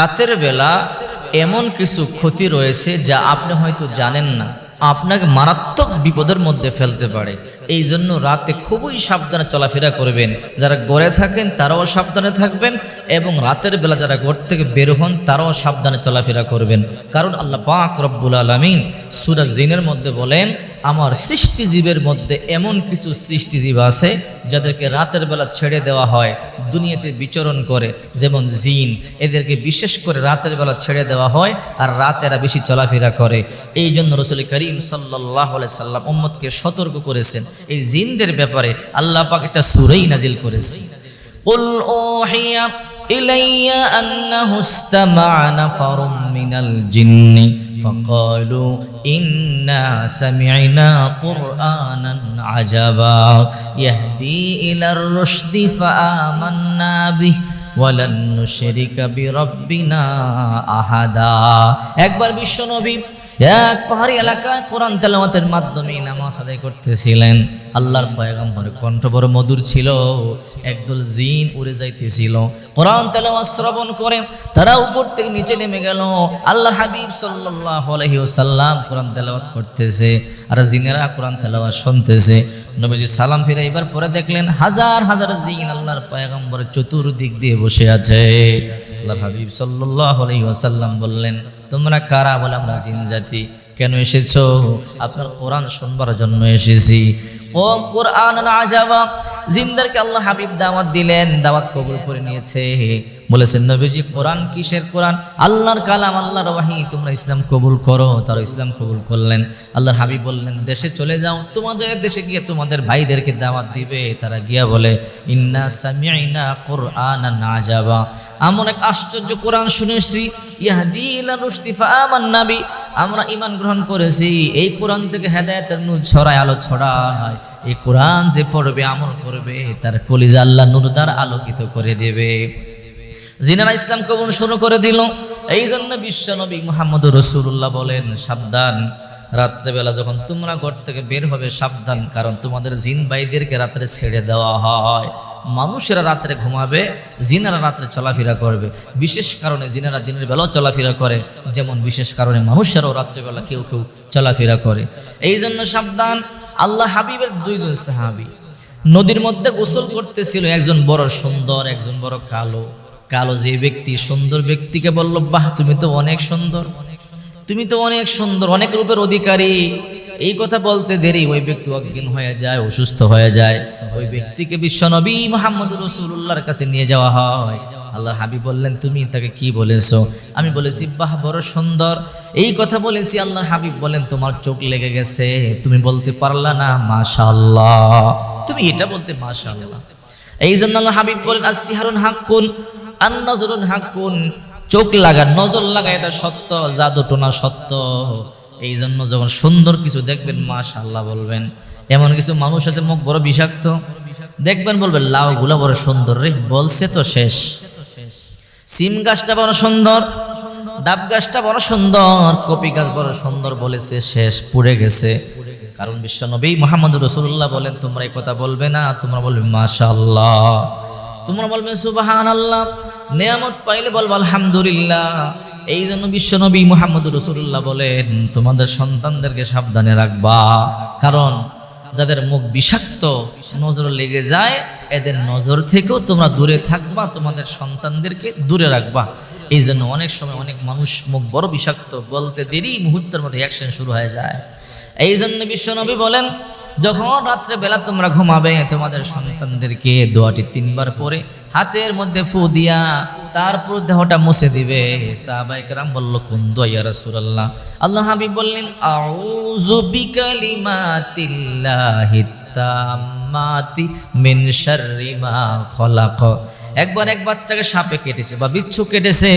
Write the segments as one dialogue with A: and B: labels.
A: রাতের বেলা এমন কিছু ক্ষতি রয়েছে যা আপনি হয়তো জানেন না। আপনাকে মারাত্মক বিপদের মধ্যে ফেলতে পারে। এই জন্য রাতে খুবই সাবধানে চলাফেরা করবেন। যারা গড়ে থাকেন, তারাও সাবধানে থাকবেন এবং রাতের বেলা যারা ঘর থেকে বের হন, তারাও সাবধানে চলাফেরা করবেন। কারণ আল্লাহ পাক রব্বুল আলমিন সুরা জিনের মধ্যে বলেন আমার সৃষ্টিজীবের মধ্যে এমন কিছু সৃষ্টিজীব আছে যাদেরকে রাতের বেলা ছেড়ে দেওয়া হয়, দুনিয়াতে বিচরণ করে। যেমন জিন, এদেরকে বিশেষ করে রাতের বেলা ছেড়ে দেওয়া হয় আর রাতেরা বেশি চলাফেরা করে। এই জন্য রসুল করিম সাল্লাহ সাল্লাম উম্মদকে সতর্ক করেছেন। এই জিনদের ব্যাপারে আল্লাহ পাক একটা সুরেই নাজিল করেছে فقالوا إنا سمعنا قرآنا عجبا يهدي إلى الرشد فآمنا به ولن نشرك بربنا أحدا একবার বিশ্ব নবী এক পাহাড়ি এলাকায় কোরআন তেলাওয়াতের মাধ্যমে নামাজ আদায় করতেছিলেন। আল্লাহর পয়গম্বরের কণ্ঠ বড় মধুর ছিল, একদল জিন উড়ে যাইতেছিল। কোরআন তেলাওয়াত শ্রবণ করে তারা উপর থেকে নিচে নেমে গেল। আল্লাহর হাবিব সাল্লাল্লাহু আলাইহি ওয়াসাল্লাম কোরআন তেলাওয়াত করতেছে আর জিনেরা কোরআন তেলাওয়াত শুনতেছে। নবীজি সালাম ফিরে এবার পরে দেখলেন হাজার হাজার জিন আল্লাহর পয়গম্বরের চতুর্দিক দিয়ে বসে আছে। আল্লাহ হাবিব সাল্লাল্লাহু আলাইহি ওয়াসাল্লাম বললেন তোমরা কারা বলে আমরা জিন জাতি? কেন এসেছ? আপনার কোরআন শুনবার জন্য এসেছি। ও কোরআন আজাবা, জিন্দারকে আল্লাহ হাবিব দাওয়াত দিলেন, দাওয়াত কবুল করে নিয়েছে। বলেছেন, নবীজি, কোরআন কিসের কোরআন? আল্লাহর কালাম, আল্লাহর ওয়াহি, তোমরা ইসলাম কবুল করো, তারা ইসলাম কবুল করলেন। আল্লাহর হাবিব বললেন, দেশে চলে যাও, তোমাদের দেশে গিয়ে তোমাদের ভাইদেরকে দাওয়াত দিবে, তারা গিয়া বলে, ইন্না সামিআনা কোরআনান আজাবা এমন এক আশ্চর্য কোরআন শুনেছি ইয়াহদি ইলা রুশদি ফাআমান্না বি আমরা ইমান গ্রহণ করেছি, এই কোরআন থেকে হেদায়েতের নূর ছড়ায়, আলো ছড়ায়। এই কোরআন যে পড়বে, আমল করবে, তার কলিজা আল্লাহ নূর দ্বারা আলোকিত করে দেবে। জিনারা ইসলাম কবুল শুরু করে দিল। এই জন্য বিশ্ব নবী মোহাম্মদ রসুল্লাহ বলেন, সাবধান। রাত্রেবেলা যখন তোমরা ঘর থেকে বের হবে, সাবধান, কারণ তোমাদের জিন ভাইদেরকে রাত্রে ছেড়ে দেওয়া হয়। মানুষেরা রাত্রে ঘুমাবে, জিনারা রাত্রে চলাফেরা করবে। বিশেষ কারণে জিনারা দিনের বেলাও চলাফেরা করে, যেমন বিশেষ কারণে মানুষেরাও রাত্রেবেলা কেউ কেউ চলাফেরা করে। এই জন্য সাবধান, আল্লাহ হাবিবের দুইজন সাহাবি। নদীর মধ্যে গোসল করতেছিল, একজন বড় সুন্দর, একজন বড় কালো। কালো যে ব্যক্তি, সুন্দর ব্যক্তিকে বলল, বাহ, তুমি তো অনেক সুন্দর। তুমি তো অনেক সুন্দর, অনেক রূপের অধিকারী। এই কথা বলতে দেরি, ওই ব্যক্তি অজ্ঞান হয়ে যায়, অসুস্থ হয়ে যায়। ওই ব্যক্তিকে বিশ্বনবী মোহাম্মদ রসুল্লাহর কাছে নিয়ে যাওয়া হয়। আল্লাহ হাবিব বললেন, তুমি তাকে কি বলেছ? আমি বলেছি, বাহ, বড় সুন্দর। এই কথা বলেছি আল্লাহ হাবিব বলেন, তোমার চোখ লেগে গেছে, তুমি বলতে পারলা না মাশাল্লাহ তুমি এটা বলতে মাশাল্লাহ এই জন্য আল্লাহ হাবিব বলেন আসিহারুন হাক্কুন। আন নজরুন হাক্কুন চোখ লাগা নজর লাগা এটা সত্য, জাদু টোনা সত্য। এই জন্য যখন সুন্দর কিছু দেখবেন মাশাল্লাহ বলবেন। এমন কিছু মানুষ আছে, মুখ বড় বিষাক্ত। দেখবেন, বলবেন, লাউ, গুলা বড় সুন্দর রে, বলছে তো শেষ। সিম গাছটা বড় সুন্দর, ডাব গাছটা বড় সুন্দর, কপি গাছ বড় সুন্দর বলেছে, শেষ, পুড়ে গেছে। কারণ বিশ্ব নবী মোহাম্মদ রসুল্লাহ বলেন, তোমরা এই কথা বলবে না, তোমরা বলবে মাশাল্লাহ তোমরা বলবে সুবাহান আল্লাহ নেয়ামত পাইলে বলব, আলহামদুলিল্লাহ। এই জন্য বিশ্বনবী মোহাম্মদ রসুল্লাহ বলেন, তোমাদের সন্তানদেরকে সাবধানে রাখবা। কারণ যাদের মুখ বিষাক্ত, নজর লেগে যায়, এদের নজর থেকেও তোমরা দূরে থাকবা, তোমাদের সন্তানদেরকে দূরে রাখবা। এই জন্য অনেক সময় অনেক মানুষ মুখ বড় বিষাক্ত, বলতে দেরি, মুহূর্তের মধ্যে অ্যাকশন শুরু হয়ে যায়। এই জন্য বিশ্বনবী বলেন, যখন রাত্রে বেলা তোমরা ঘুমাবে, তোমাদের সন্তানদেরকে দোয়াটি তিনবার পরে হাতের মধ্যে ফু দিয়া তারপর দেহটা মুছে দিবে। সাহাবাইকরাম বলল, কোন দোয়া রাসূলুল্লাহ? আল্লাহ হাবিব বললেন, আউযু বিকালিমাতিল্লাহি তাম্মাতি মিন শাররি মা খলাক। একবার এক বাচ্চাকে সাপে কেটেছে বা বিচ্ছু কেটেছে।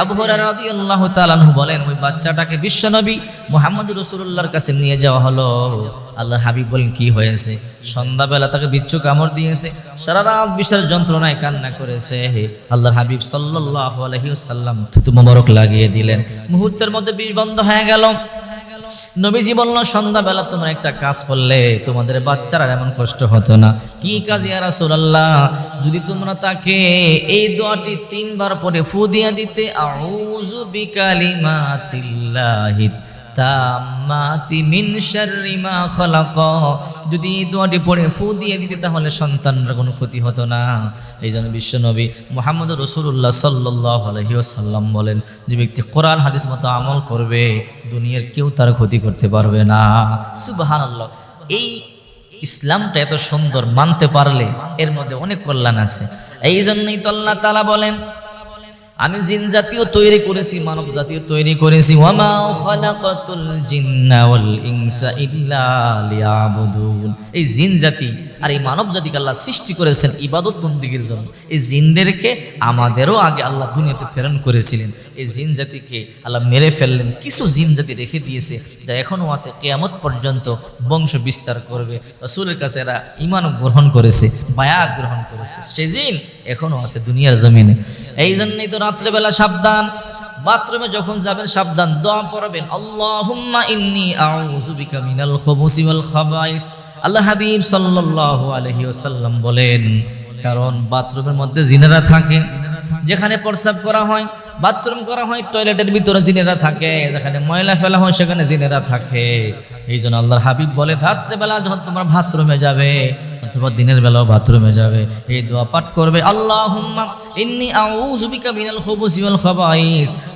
A: আবু হুরায়রা রাদিয়াল্লাহু তাআলা বলেন, ওই বাচ্চাটাকে বিশ্বনবী মুহাম্মদ রাসূলুল্লাহর কাছে নিয়ে যাওয়া হলো। আল্লাহ হাবিব বলেন, কি হয়েছে? সন্ধ্যাবেলা তাকে বিচ্ছু কামড় দিয়েছে। সারা রাত বিশাল যন্ত্রণায় কান্না করেছে। আল্লাহর হাবিব সাল্লাল্লাহু আলাইহি ওয়াসাল্লাম থুতু মোবারক লাগিয়ে দিলেন। মুহূর্তের মধ্যে বিষ বন্ধ হয়ে গেল। নবীজি বলল, সন্ধ্যাবেলা তোমরা একটা কাজ করলে তোমাদের বাচ্চারা এমন কষ্ট হতো না। কি কাজ ইয়া যদি তোমরা তাকে এই দোয়াটি তিনবার পরে ফু দিয়া দিতে, আউযু বিকালিমাতিল্লাহি তাম্মাতি মিন শাররি মা খালাক। যদি এই দোয়াটি পড়ে, ফু দিয়ে দিতে, তাহলে সন্তানরা কোনো ক্ষতি হতো না। এই জন্য বিশ্বনবী মোহাম্মদ রসুল্লাহ সাল্লাহ আলহি সাল্লাম বলেন, যে ব্যক্তি কোরআন, হাদিস মতো আমল করবে, দুনিয়ার কেউ তার ক্ষতি করতে পারবে না। সুবাহান আল্লাহ এই ইসলামটা এত সুন্দর, মানতে পারলে এর মধ্যে অনেক কল্যাণ আছে। এই জন্যই তো আল্লাহ তালা বলেন আমি জিন জাতীয় তৈরি করেছি, মানব জাতীয় তৈরি করেছি। এই জিন জাতি আর এই মানব জাতিকে আল্লাহ সৃষ্টি করেছেন ইবাদত বন্দীগীর জন্য। এই জিনদেরকে আমাদেরও আগে আল্লাহ দুনিয়াতে প্রেরণ করেছিলেন। এই জিন জাতিকে আল্লাহ মেরে ফেললেন। কিছু জিন জাতি রেখে দিয়েছে, যা এখনও আছে, কেয়ামত পর্যন্ত বংশ বিস্তার করবে। রসুলের কাছে এরা ইমান গ্রহণ করেছে, বায়াত গ্রহণ করেছে। সেই জিন এখনও আছে দুনিয়ার জমিনে। এই জন্যই তো রাত্রেবেলা সাবধান। বাথরুমে যখন যাবেন সাবধান, দোয়া পড়বেন, আল্লাহুম্মা ইন্নী আউযু বিকা মিনাল খুবুসি ওয়াল খাবাইস। আল্লাহ হাবিব সাল্লাল্লাহু আলাইহি ওয়াসাল্লাম বলেন, কারণ বাথরুমের মধ্যে জিনেরা থাকে, যেখানে প্রস্রাব করা হয়, বাথরুম করা হয়, টয়লেটের ভিতরে জিনেরা থাকে, যেখানে ময়লা ফেলা হয়, সেখানে জিনেরা থাকে। এই জন্য আল্লাহর হাবিব বলে রাত্রেবেলা যখন তোমরা বাথরুমে যাবে অথবা দিনের বেলাও বাথরুমে যাবে, এই দোয়া পাঠ করবে। আল্লাহ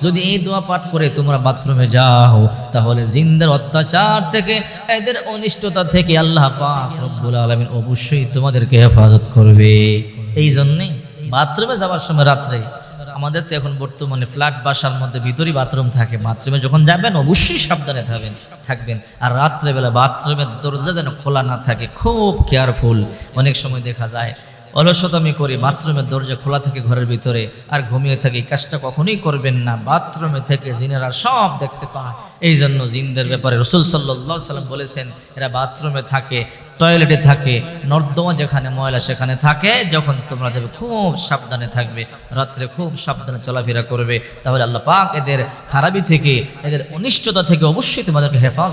A: যদি এই দোয়া পাঠ করে তোমরা বাথরুমে যাও, তাহলে জিন্দার অত্যাচার থেকে, এদের অনিষ্টতা থেকে আল্লাহ পাক রব্বুল আলামিন অবশ্যই তোমাদেরকে হেফাজত করবে। এই জন্যে বাথরুমে যাওয়ার সময় রাত্রে আমাদের তো এখন বর্তমানে ফ্ল্যাট বাসার মধ্যে ভিতরই বাথরুম থাকে, বাথরুমে যখন যাবেন অবশ্যই সাবধানে থাকবেন থাকবেন। আর রাত্রেবেলা বাথরুমের দরজা যেন খোলা না থাকে, খুব কেয়ারফুল। অনেক সময় দেখা যায় অলসতামি করে, বাথরুমের দরজা খোলা থাকে ঘরের ভিতরে, আর ঘুমিয়ে থাকে কাজটা কখনোই করবেন না। বাথরুমে থেকে জিনেরা সব দেখতে পায়। এই জন্য জিনদের ব্যাপারে রসুল সাল্লাহ সাল্লাম বলেছেন, এরা বাথরুমে থাকে, টয়লেটে থাকে, নর্দমা যেখানে, ময়লা সেখানে থাকে, যখন তোমরা যাবে খুব সাবধানে থাকবে, রাত্রে খুব সাবধানে চলাফেরা করবে। তাহলে আল্লাহ পাক এদের খারাপি থেকে, এদের অনিষ্টতা থেকে অবশ্যই তোমাদেরকে হেফাজ